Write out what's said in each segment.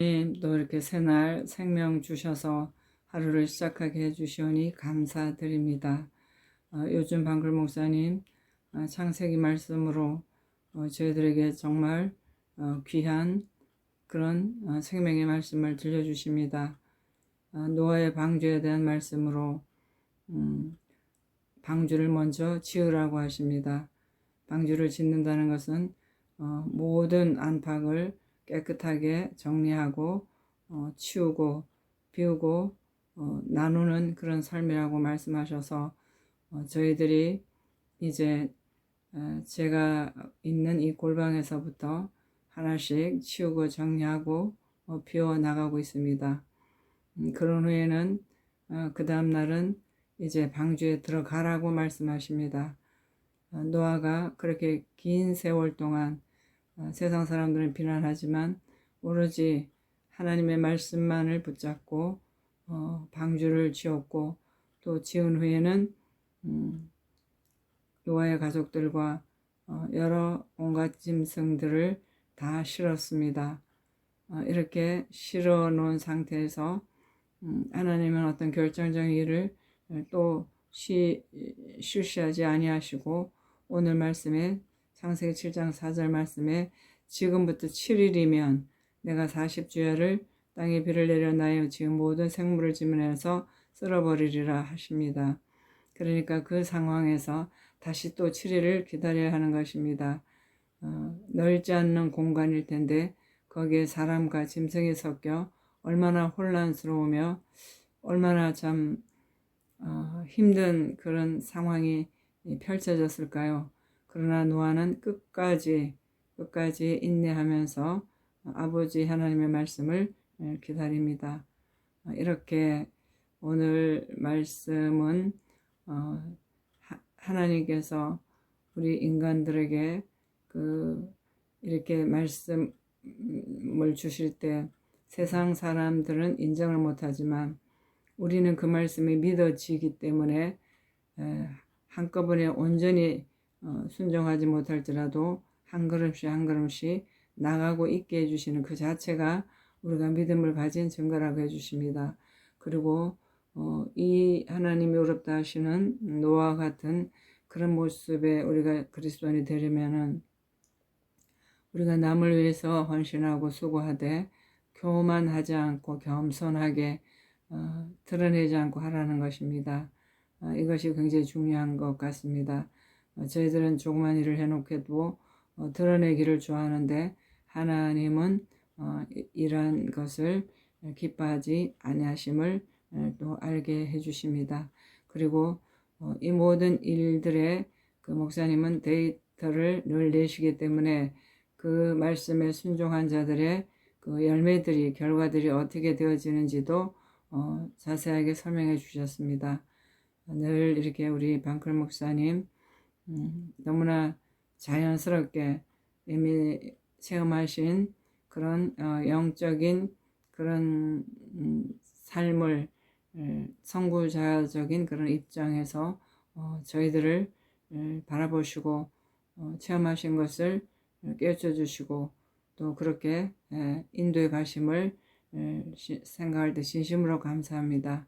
하나님 또 이렇게 새날 생명 주셔서 하루를 시작하게 해주시오니 감사드립니다. 어, 요즘 방글 목사님 어, 창세기 말씀으로 어, 저희들에게 정말 어, 귀한 그런 어, 생명의 말씀을 들려주십니다. 어, 노아의 방주에 대한 말씀으로 음, 방주를 먼저 지으라고 하십니다. 방주를 짓는다는 것은 어, 모든 안팎을 깨끗하게 정리하고 어, 치우고 비우고 어, 나누는 그런 삶이라고 말씀하셔서 어, 저희들이 이제 어, 제가 있는 이 골방에서부터 하나씩 치우고 정리하고 어, 비워 나가고 있습니다. 음, 그런 후에는 어, 그 다음 날은 이제 방주에 들어가라고 말씀하십니다. 어, 노아가 그렇게 긴 세월 동안 어, 세상 사람들은 비난하지만 오로지 하나님의 말씀만을 붙잡고 어, 방주를 지었고 또 지은 후에는 음, 노아의 가족들과 어, 여러 온갖 짐승들을 다 실었습니다. 어, 이렇게 실어 놓은 상태에서 음, 하나님은 어떤 결정적인 일을 또 시, 실시하지 아니하시고 오늘 말씀에 창세기 7장 4절 말씀에 지금부터 7일이면 내가 40주야를 땅에 비를 내려 나의 지금 모든 생물을 지면해서 쓸어버리리라 하십니다. 그러니까 그 상황에서 다시 또 7일을 기다려야 하는 것입니다. 어, 넓지 않는 공간일 텐데 거기에 사람과 짐승이 섞여 얼마나 혼란스러우며 얼마나 참 어, 힘든 그런 상황이 펼쳐졌을까요? 그러나 노아는 끝까지 끝까지 인내하면서 아버지 하나님의 말씀을 기다립니다. 이렇게 오늘 말씀은 어, 하나님께서 우리 인간들에게 그 이렇게 말씀을 주실 때 세상 사람들은 인정을 못하지만 우리는 그 말씀이 믿어지기 때문에 한꺼번에 온전히 어, 순종하지 못할지라도 한 걸음씩 한 걸음씩 나가고 있게 해주시는 그 자체가 우리가 믿음을 가진 증거라고 해주십니다. 그리고 어, 이 하나님이 어렵다 하시는 노아 같은 그런 모습에 우리가 그리스도인이 되려면은 우리가 남을 위해서 헌신하고 수고하되 교만하지 않고 겸손하게 어, 드러내지 않고 하라는 것입니다. 어, 이것이 굉장히 중요한 것 같습니다. 어, 저희들은 조그만 일을 해놓게도 어, 드러내기를 좋아하는데 하나님은 어, 이러한 것을 기뻐하지 아니하심을 어, 또 알게 해주십니다. 그리고 어, 이 모든 일들에 그 목사님은 데이터를 늘 내시기 때문에 그 말씀에 순종한 자들의 그 열매들이 결과들이 어떻게 되어지는지도 어, 자세하게 설명해 주셨습니다. 늘 이렇게 우리 방클 목사님 음, 너무나 자연스럽게 이미 체험하신 그런 어, 영적인 그런 음, 삶을 에, 선구자적인 그런 입장에서 어, 저희들을 에, 바라보시고 어, 체험하신 것을 깨우쳐 주시고 또 그렇게 에, 인도에 가심을 생각할 때 진심으로 감사합니다.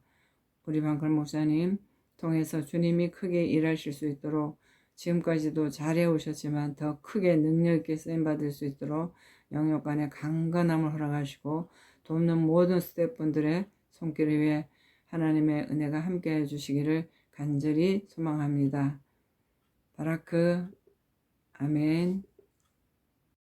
우리 방글 목사님 통해서 주님이 크게 일하실 수 있도록 지금까지도 잘해 오셨지만 더 크게 능력 있게 쓰임 받을 수 있도록 영역 간의 강건함을 허락하시고 돕는 모든 스태프분들의 손길 위에 하나님의 은혜가 함께 해 주시기를 간절히 소망합니다. 바라크 아멘